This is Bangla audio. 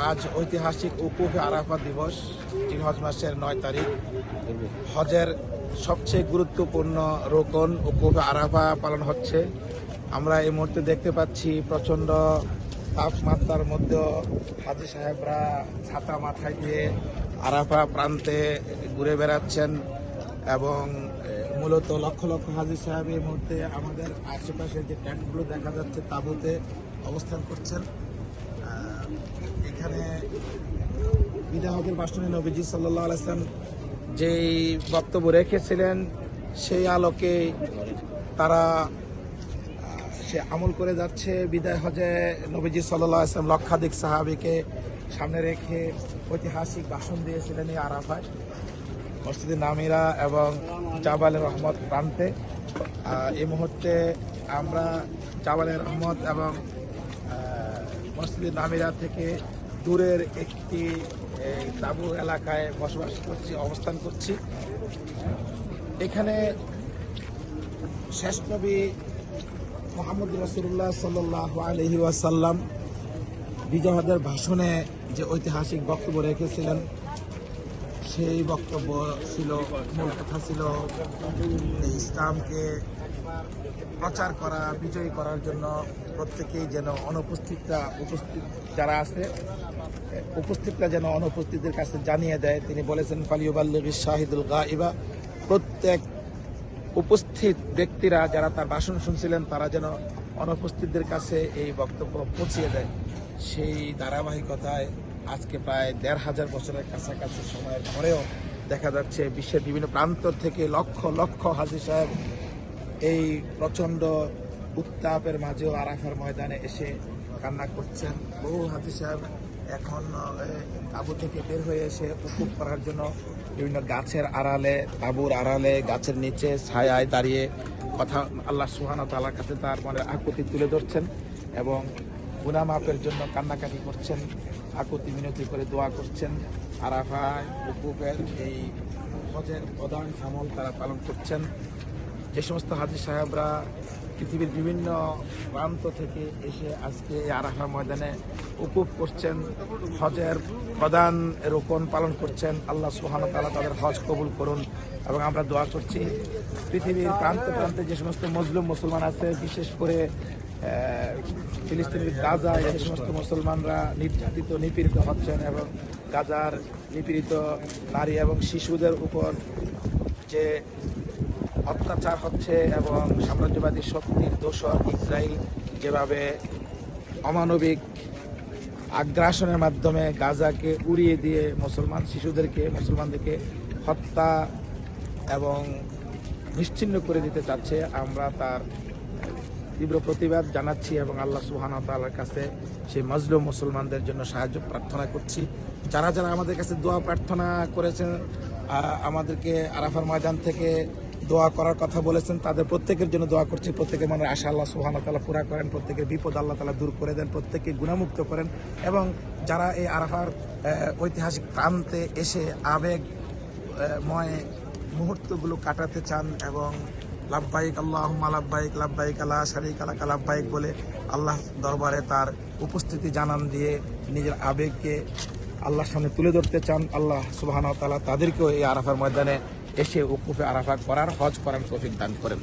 আজ ঐতিহাসিক উকুফে আরাফা দিবস জিনহজ মাসের নয় তারিখ। হজের সবচেয়ে গুরুত্বপূর্ণ রোকন উকুফে আরাফা পালন হচ্ছে। আমরা এই মুহূর্তে দেখতে পাচ্ছি প্রচণ্ড তাপমাত্রার মধ্যেও হাজি সাহেবরা ছাতা মাথায় দিয়ে আরাফা প্রান্তে ঘুরে বেড়াচ্ছেন এবং মূলত লক্ষ লক্ষ হাজি সাহেব এই মুহূর্তে আমাদের আশেপাশে যে ট্যাঙ্কগুলো দেখা যাচ্ছে তাঁবুতে অবস্থান করছেন। এখানে বিদায় হকের বাসনে নবীজি সাল্লাহ আলাইসলাম যেই বক্তব্য রেখেছিলেন, সেই আলোকে তারা, সে আমল করে যাচ্ছে বিদায় হজে। নবীজি সাল্লাহ আসলাম লক্ষাধিক সাহাবিকে সামনে রেখে ঐতিহাসিক ভাষণ দিয়েছিলেন এই আরাফায়। মসজিদে নামিরা এবং জাবালে রহমত প্রান্তে। এই মুহূর্তে আমরা জাবালে রহমত এবং মসজিদে নামিরা থেকে দূরের একটি তাবু এলাকায় বসবাস করছি, অবস্থান করছি। এখানে শেষ নবী মোহাম্মদ রসুল্লাহ সাল্লাহ আলহি ওয়াসাল্লাম বিজয়দের ভাষণে যে ঐতিহাসিক বক্তব্য রেখেছিলেন সেই বক্তব্য ছিল, মূল কথা ছিল ইসলামকে প্রচার করা, বিজয়ী করার জন্য প্রত্যেকেই যেন অনুপস্থিতরা উপস্থিত, যারা আছে, উপস্থিতরা যেন অনুপস্থিতের কাছে জানিয়ে দেয়। তিনি বলেছেন, ফালিউবাল্লিগি শাহিদুল গাইবা প্রত্যেক উপস্থিত ব্যক্তিরা যারা তার ভাষণ শুনছিলেন, তারা যেন অনুপস্থিতদের কাছে এই বক্তব্য পৌঁছিয়ে দেয়। সেই ধারাবাহিকতায় আজকে প্রায় দেড় হাজার বছরের কাছাকাছি সময়ের পরেও দেখা যাচ্ছে বিশ্বের বিভিন্ন প্রান্ত থেকে লক্ষ লক্ষ হাজি সাহেব এই প্রচণ্ড উত্তাপের মাঝেও আরাফার ময়দানে এসে কান্না করছেন। বহু হাজি সাহেব এখন তাবু থেকে বের হয়ে এসে উকুপ করার জন্য বিভিন্ন গাছের আড়ালে তাঁবুর আড়ালে, গাছের নিচে ছায়ায় দাঁড়িয়ে কথা আল্লাহ সুহানা তালার কাছে তার মনের আকুতি তুলে ধরছেন এবং গুনা মাপের জন্য কান্নাকাটি করছেন, আকুতি মিনতি করে দোয়া করছেন। আরাফায় উকুপের এই হজের প্রধান আমল তারা পালন করছেন। যে সমস্ত হাজি সাহেবরা পৃথিবীর বিভিন্ন প্রান্ত থেকে এসে আজকে এই আরাফা ময়দানে উকুপ করছেন, হজের প্রধান রোপণ পালন করছেন। আল্লাহ সুহান তালা তাদের হজ কবুল করুন এবং আমরা দোয়া করছি, পৃথিবীর প্রান্ত প্রান্তে যে সমস্ত মজলুম মুসলমান আছে, বিশেষ করে ফিলিস্তিনের গাজায় যে সমস্ত মুসলমানরা নির্যাতিত, নিপীড়িত হচ্ছেন এবং গাজার নিপীড়িত নারী এবং শিশুদের উপর যে অত্যাচার হচ্ছে এবং সাম্রাজ্যবাদী শক্তির দোষর ইসরায়েল যেভাবে অমানবিক আগ্রাসনের মাধ্যমে গাজাকে উড়িয়ে দিয়ে মুসলমান শিশুদেরকে, মুসলমানদেরকে হত্যা এবং নিশ্চিহ্ন করে দিতে চাচ্ছে, আমরা তার তীব্র প্রতিবাদ জানাচ্ছি এবং আল্লাহ সুহানা তালার কাছে সেই মজলুম মুসলমানদের জন্য সাহায্য প্রার্থনা করছি। যারা যারা আমাদের কাছে দোয়া প্রার্থনা করেছেন আমাদেরকে আরাফার ময়দান থেকে দোয়া করার কথা বলেছেন, তাদের প্রত্যেকের জন্য দোয়া করছি। প্রত্যেকের মনের আশা আল্লাহ সুহানা তালা পুরা করেন, প্রত্যেকের বিপদ আল্লাহ তালা দূর করে দেন, প্রত্যেককে গুণামুক্ত করেন এবং যারা এই আরাফার ঐতিহাসিক প্রান্তে এসে আবেগ ময় মুহূর্তগুলো কাটাতে চান এবং লাভবাহিক আল্লাহ আলাভবাহিক লাভবাহিক আল্লাহ শারিক আলাক লাভবাহিক বলে আল্লাহ দরবারে তার উপস্থিতি জানান দিয়ে নিজের আবেগকে আল্লাহর সামনে তুলে ধরতে চান। আল্লাহ সুবাহান তালা তাদেরকেও এই আরাফার ময়দানে এসে উকুফে আরাফা করার হজ করার তৌফিক দান করেন।